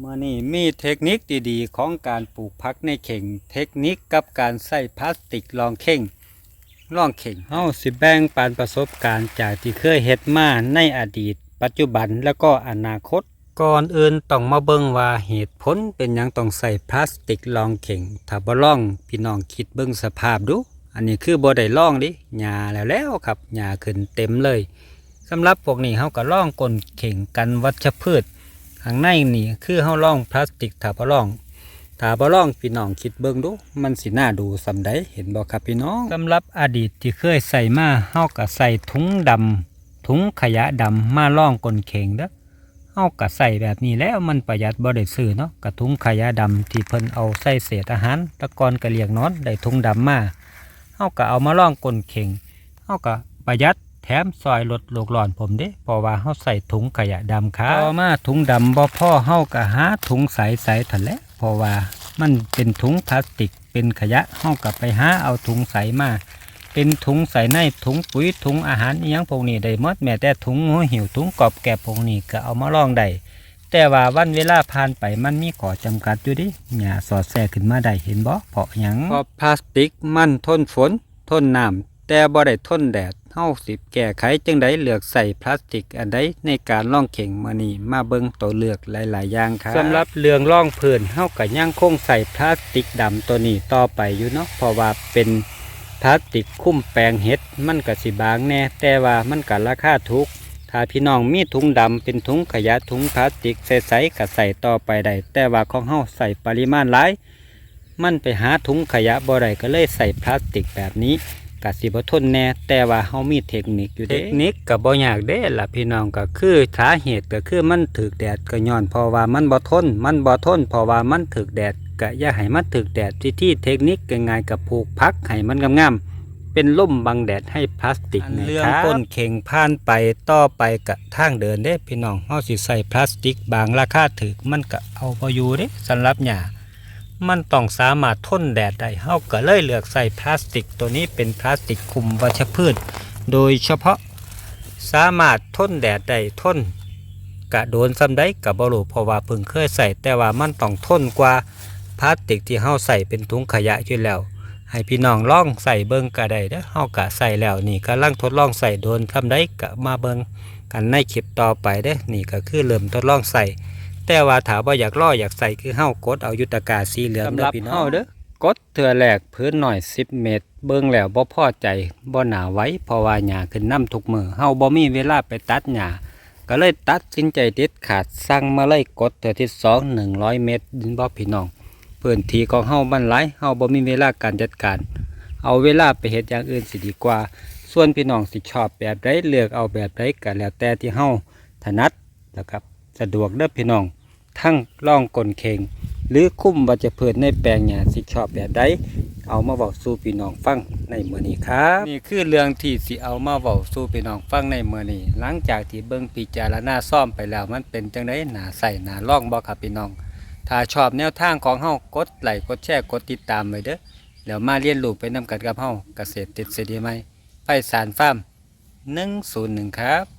เมื่อนี้มีเทคนิคดีๆ ของการปลูกพักในเข่ง เทคนิคกับการใส่พลาสติกรองเข่งรองเข่งเฮาสิแบ่งปันประสบการณ์จากที่เคยเฮ็ดมาในอดีต ปัจจุบันแล้วก็อนาคต ก่อนอื่นต้องมาเบิ่งว่าเหตุผลเป็นหยังต้องใส่พลาสติกรองเข่งถ้าบ่ลองพี่น้องคิดเบิ่งสภาพดู อันนี้คือบ่ได้ลองดิหญ้าแล้วแล้วครับหญ้าขึ้นเต็มเลยสำหรับพวกนี้เฮาก็ลองก้นเข่งกันวัชพืช ข้างในนี่คือเฮาล่องพลาสติกถาบล่องถาบล่องพี่น้องคิดเบิ่งดูมันสิน่าดูสำใดเห็นบ่ครับพี่น้องสำหรับอดีตที่เคยใส่มาเฮาก็ใส่ถุงดำถุงขยะดำมาล่องก้นเข่งเด้อเฮาก็ใส่แบบนี้แล้วมันประหยัดบ่ได้ซื้อเนาะกระถุงขยะดำที่เพิ่นเอาใส่เศษอาหารตะกอนก็เลี้ยงนอนได้ถุงดำมาเฮาก็เอามาล่องก้นเข่งเฮาก็ประหยัด แถมซอยลดโลกร้อนผมเด้เพราะว่าเฮาใส่ถุงขยะดำครับต่อมาถุงดำบ่พอเฮาก็หาถุงใสใสๆทันแหละเพราะว่ามันเป็นถุงพลาสติกเป็นขยะเฮาก็ไปหาเอาถุงใสมาเป็นถุงใส่ในถุงปุ๋ยถุงอาหารอีหยังพวกนี้ได้หมดแม้แต่ถุงหัวหิวถุงกรอบแกบพวกนี้ก็เอามาลองได้แต่ว่าวันเวลาผ่านไปมันมีข้อจำกัดอยู่ดิหญ้าสอดแทรกขึ้นมาได้เห็นบ่เพราะหยังเพราะพลาสติกมันทนฝนทนน้ำ แต่บ่ได้ทนแดดเฮาสิแก้ไขจังไดเลือกใส่พลาสติกอันใดในการล่องเข่งมือนี้มาเบิ่งตัวเลือกหลายๆอย่างครับสำหรับเรื่องล่องพื้นเฮาก็ยังคงใส่พลาสติกดำตัวนี้ต่อไปอยู่เนาะเพราะว่าเป็นพลาสติกคุ้มแปลงเห็ดมันก็สิบางแน่แต่ว่ามันก็ราคาถูกถ้าพี่น้องมีถุงดำเป็นถุงขยะถุงพลาสติกใสๆก็ใส่ต่อไปได้แต่ว่าของเฮาใส่ปริมาณหลายมันไปหาถุงขยะบ่ได้ก็เลยใส่พลาสติกแบบนี้ กสิบ่ทนแน่แต่ว่าเฮามีเทคนิคอยู่เด้เทคนิคก็บ่ยากเด้ล่ะพี่น้องก็คือสาเหตุก็คือมันถึกแดดก็ย้อนเพราะว่ามันบ่ทน มันบ่ทนเพราะว่ามันถึกแดดก็อย่าให้มันถึกแดดที่ที่เทคนิคง่ายๆกับผูกพักให้มันงามๆเป็นล่มบังแดดให้พลาสติกเรื่องก้นเข่งผ่านไปต่อไปกะทางเดินเด้พี่น้องเฮาสิใส่พลาสติกบางราคาถึกมันก็เอาบ่อยู่เด้สำหรับหญ้า มันต้องสามารถทนแดดได้เฮาก็เลยเลือกใส่พลาสติกตัวนี้เป็นพลาสติกคุมวัชพืช โดยเฉพาะสามารถทนแดดได้ทนกะโดนซ้ำได้กับ่รู้เพราะว่าเพิ่งเคยใส่แต่ว่ามันต้องทนกว่าพลาสติกที่เฮาใส่เป็นถุงขยะอยู่แล้ว ให้พี่น้องลองใส่เบิ่งก็ได้เด้อเฮากะใส่แล้วนี่กำลังทดลองใส่โดนซ้ำได้กะมาเบิ่งกันในคลิปต่อไปเด้อนี่ก็คือเริ่มทดลองใส่ แต่ว่าถามว่าอยากล่ออยากใส่คือเฮากดเอายุตกาสีเหลืองเด้อพี่น้องเฮาเด้อกดเถื่อแรกพื้นหน่อย 10 เมตร เบิ่งแล้วบ่พอใจบ่หนาไว้เพราะว่าหญ้าขึ้นน้ำทุกมือเฮาบ่มีเวลาไปตัดหญ้าก็เลยตัดสินใจเด็ดขาดสั่งมาเลยกดเถื่อที่2 100เมตรบ่พี่น้องพื้นที่ของเฮามันหลายเฮาบ่มีเวลาการจัดการ เอาเวลาไปเฮ็ดอย่างอื่นสิดีกว่า ส่วนพี่น้องสิชอบแบบใดเลือกเอาแบบใดก็แล้วแต่ที่เฮาถนัดนะครับสะดวกเด้อพี่น้อง ทั้งล่องกลเข่งหรือคุ้มวัชพืชในแปลงหญ้าสิชอบแบบใดเอามาเว้าสู่พี่น้องฟังในมื้อนี้ครับนี่คือเรื่องที่สิเอามาเว้าสู่พี่น้องฟังในมื้อนี้ หลังจากที่เบิ่งพิจารณาซ่อมไปแล้วมันเป็นจังไดน่าใส่น่าล่องบ่ครับพี่น้อง ถ้าชอบแนวทางของเฮากดไลค์กดแชร์กดติดตามไว้เด้อแล้วมาเรียนรู้ไปนํกันกับเฮาเกษตรติดเสดีไหมไพศาลฟาร์ม101 ครับ